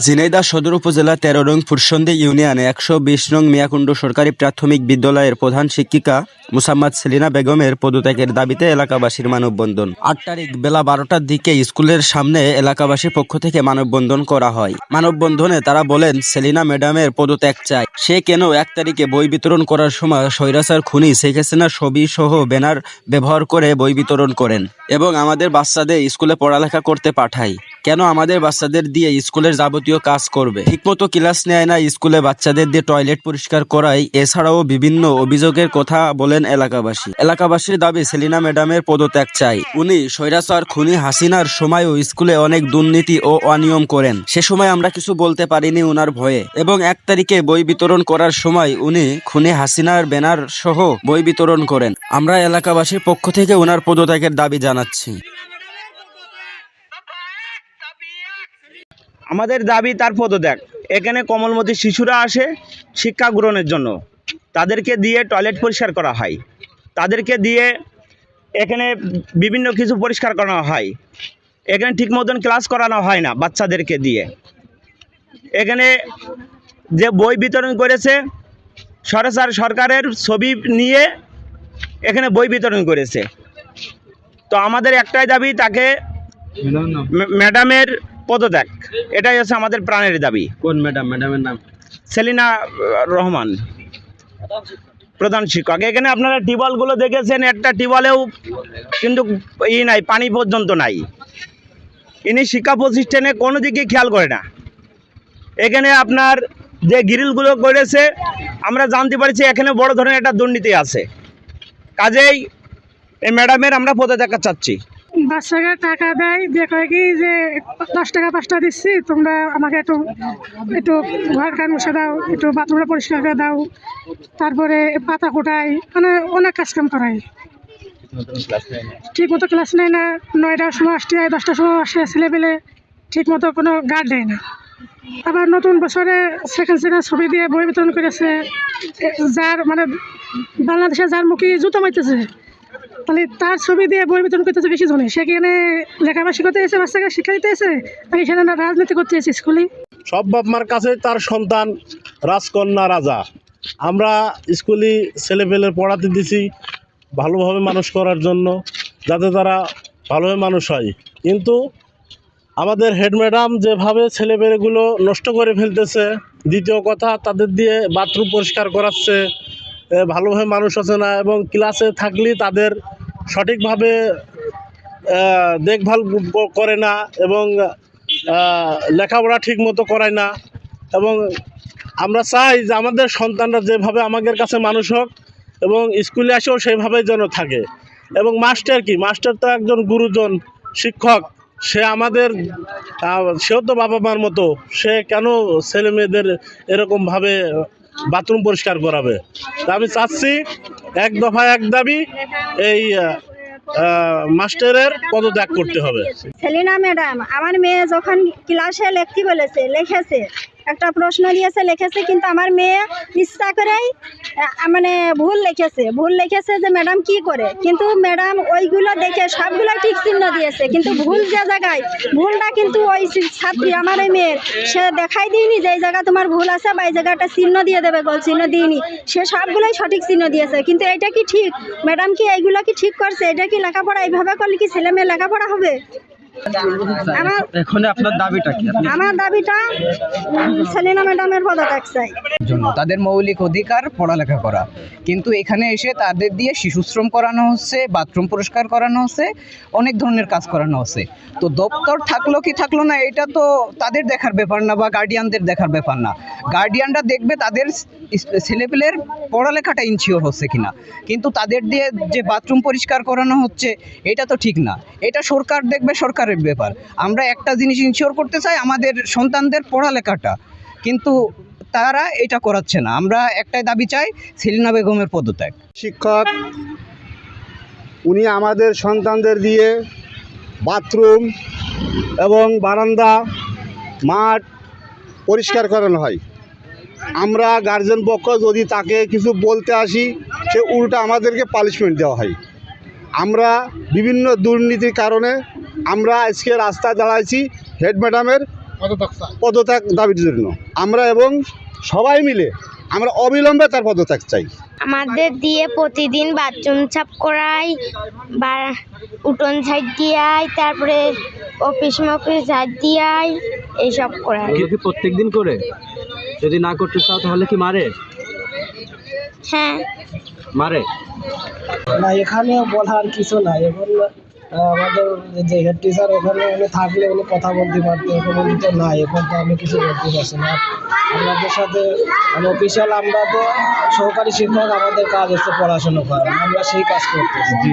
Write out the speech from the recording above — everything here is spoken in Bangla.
ঝিনাইদহ সদর উপজেলা তেরো রং ফুরসন্দে ইউনিয়নে একশো বিশ নং মিয়াকুণ্ড সরকারি প্রাথমিক বিদ্যালয়ের প্রধান শিক্ষিকা মুসাম্মদ সেলিনা বেগমের পদত্যাগের দাবিতে এলাকাবাসীর মানববন্ধন। আট তারিখ বেলা বারোটার দিকে স্কুলের সামনে এলাকাবাসীর পক্ষ থেকে মানববন্ধন করা হয়। মানববন্ধনে তারা বলেন, সেলিনা ম্যাডামের পদত্যাগ চাই। সে কেন এক তারিখে বই বিতরণ করার সময় স্বৈরাচার খুনি শেখ হাসিনার ছবি সহ ব্যানার ব্যবহার করে বই বিতরণ করেন এবং আমাদের বাচ্চাদের স্কুলে পড়ালেখা করতে পাঠায়? কেন আমাদের বাচ্চাদের দিয়ে স্কুলের যাবতীয় কাজ করবে? ঠিকমতো ক্লাস নেয় না স্কুলে বাচ্চাদের দিয়ে টয়লেট পরিষ্কার করায়। এছাড়াও বিভিন্ন অভিযোগের কথা বলেন এলাকাবাসী। এলাকাবাসীর দাবি, সেলিনা ম্যাডামের পদত্যাগ চাই। উনি স্বৈরাচার খুনি হাসিনার সময়ও স্কুলে অনেক দুর্নীতি ও অনিয়ম করেন। সে সময় আমরা কিছু বলতে পারিনি উনার ভয়ে। এবং এক তারিখে বই বিতরণ করার সময় উনি খুনি হাসিনার ব্যানার সহ বই বিতরণ করেন। আমরা এলাকাবাসীর পক্ষ থেকে উনার পদত্যাগের দাবি জানাচ্ছি। আমাদের দাবি তার পদত্যাগ। এখানে কমলমতি শিশুরা আসে শিক্ষা গ্রহণের জন্য। তাদেরকে দিয়ে টয়লেট পরিষ্কার করা হয়। তাদেরকে দিয়ে এখানে বিভিন্ন কিছু পরিষ্কার করানো হয়। এখানে ঠিক মতন ক্লাস করানো হয় না বাচ্চাদেরকে দিয়ে। এখানে যে বই বিতরণ করেছে সরকার সরকারের ছবি নিয়ে এখানে বই বিতরণ করেছে। তো আমাদের একটাই দাবি তাকে ম্যাডামের পদত্যাগ। এটাই হচ্ছে আমাদের প্রাণের দাবি। কোন ম্যাডাম? ম্যাডামের নাম? সেলিনা রহমান। প্রধান শিক্ষক। এখানে আপনারা টিউবওয়েলগুলো দেখেছেন, একটা টিউবওয়েলেও কিন্তু ই নাই, পানি পর্যন্ত নাই। ইনি শিক্ষা প্রতিষ্ঠানে কোনো দিকে খেয়াল করে না। এখানে আপনার যে গ্রিলগুলো করেছে, আমরা জানতে পারছি এখানে বড় ধরনের একটা দুর্নীতি আছে। কাজেই এই ম্যাডামের আমরা পদত্যাগ চাচ্ছি। বাচ্চাকে টাকা দেয় দিয়ে কয় কি যে দশ টাকা পাঁচটা দিচ্ছি, তোমরা আমাকে একটু একটু ঘর কান মুছে দাও, একটু বাথরুমটা পরিষ্কার করে দাও, তারপরে পাতা কোটাই মানে অনেক কাজ কাম করাই। ঠিক মতো ক্লাস নেয় না, নয়টার সময় আসতে হয়, দশটার সময় আসে ছেলেপেলে ঠিক মতো কোনো গার্ড দেয় না। আবার নতুন বছরে সেকেন্ড সেকেন্ড ছবি দিয়ে বই বিতরণ করেছে যার মানে বাংলাদেশে যার মুখে জুতো মারতেছে তাহলে তার ছবি দিয়ে বই বিতরণ করতেছে বেশি জনে। সে এনে লেখাপড়া শিখাতে এসে বাচ্চাকে শিক্ষা দিতে এসে? নাকি সেখানে রাজনীতি করতে এসে স্কুলে? সব বাপ মার কাছে তার সন্তান রাজকন্যা রাজা। আমরা স্কুলে ছেলেপেলে পড়াতে দিছি ভালোভাবে মানুষ করার জন্য, যাতে তারা ভালোভাবে মানুষ হয়। কিন্তু আমাদের হেড ম্যাডাম যেভাবে ছেলেপেলেগুলো নষ্ট করে ফেলতেছে, দ্বিতীয় কথা তাদের দিয়ে বাথরুম পরিষ্কার করাচ্ছে ভালোভাবে মানুষ আছে না এবং ক্লাসে থাকলেই তাদের সঠিকভাবে দেখভাল করে না এবং লেখাপড়া ঠিক মতো করায় না। এবং আমরা চাই যে আমাদের সন্তানরা যেভাবে আমাদের কাছে মানুষ হোক এবং স্কুলে আসেও সেইভাবে যেন থাকে। এবং মাস্টার কি? মাস্টার তো একজন গুরুজন শিক্ষক। সে আমাদের সেও তো বাবা মার মতো। সে কেন ছেলে মেয়েদের এরকমভাবে বাথরুম পরিষ্কার করাবে? আমি চাচ্ছি এক দফা, এক দাবি এই মাস্টারের পদত্যাগ করতে হবে। সেলিনা ম্যাডাম, আমার মেয়ে যখন ক্লাসে লিখতে বলেছে, লিখেছে একটা প্রশ্ন দিয়েছে, লিখেছে, কিন্তু আমার মেয়ে ইচ্ছা করেই মানে ভুল লিখেছে। ভুল লিখেছে যে ম্যাডাম কি করে? কিন্তু ম্যাডাম ওইগুলো দেখে সবগুলো ঠিক চিহ্ন দিয়েছে। কিন্তু ভুল যে জায়গায়, ভুলটা কিন্তু ওই ছাত্রী, আমার এই মেয়ের। সে দেখাই দিইনি যে এই জায়গা তোমার ভুল আছে বা এই জায়গাটা চিহ্ন দিয়ে দেবে, গোল চিহ্ন দিইনি। সে সবগুলোই সঠিক চিহ্ন দিয়েছে। কিন্তু এটা কি ঠিক? ম্যাডাম কি এইগুলো কি ঠিক করছে? এটা কি লেখাপড়া এইভাবে করলে কি ছেলে মেয়ে লেখাপড়া হবে? এখন আপনার দাবিটা কি? আমার দাবিটা সেলিনা ম্যাডামের পদত্যাগ চাই। জন্য তাদের মৌলিক অধিকার পড়ালেখা করা। কিন্তু এখানে এসে তাদের দিয়ে শিশুশ্রম করানো হচ্ছে বাথরুম পরিষ্কার করানো হচ্ছে অনেক ধরনের কাজ করানো হচ্ছে। তো দপ্তর থাকল কি থাকল না এটা তো তাদের দেখার ব্যাপার না বা গার্ডিয়ানদের দেখার ব্যাপার না। গার্ডিয়ানরা দেখবে তাদের ছেলেপেলের পড়ালেখাটা ইনশিওর হচ্ছে কিনা। কিন্তু তাদের দিয়ে যে বাথরুম পরিষ্কার করানো হচ্ছে এটা তো ঠিক না। এটা সরকার দেখবে সরকারের ব্যাপার। আমরা একটা জিনিস ইনশিওর করতে চাই আমাদের সন্তানদের পড়ালেখাটা। কিন্তু তারা এটা করাচ্ছে না। আমরা একটাই দাবি চাই, সেলিনা বেগমের পদত্যাগ। শিক্ষক, উনি আমাদের সন্তানদের দিয়ে বাথরুম এবং বারান্দা, মাঠ পরিষ্কার করানো হয়। আমরা গার্জেন পক্ষ যদি তাকে কিছু বলতে আসি, সে উল্টা আমাদেরকে পানিশমেন্ট দেওয়া হয়। আমরা বিভিন্ন দুর্নীতির কারণে আমরা আজকে রাস্তায় দাঁড়াইছি হেড ম্যাডামের পদত্যাগ দাবির জন্য। আমরা এবং সবাই মিলে আমরা অবিলম্বে তার পদত্যাগ চাই। আমাদের দিয়ে প্রতিদিন বাথরুম ছাপ করাই বা উঠোন ঝাড় দিয়াই তারপরে অফিস মফিস ঝাড় দিয়াই এইসব করাই। কি প্রত্যেক দিন করে? যদি না করতে চাও তাহলে কি মারে? হ্যাঁ। মারে? না এখানে বলার কিছু নাই। এখন আমাদের যে হেড টিচার ওখানে উনি থাকলে উনি কথা বলতে পারতো এখন উনি তো নাই, এখন তো আমি কিছু বলতে পারছি না। আপনাদের সাথে মানে অফিসিয়াল আমরা তো সহকারী শিক্ষক, আমাদের কাজ হচ্ছে পড়াশোনা করা, আমরা সেই কাজ করতেছি।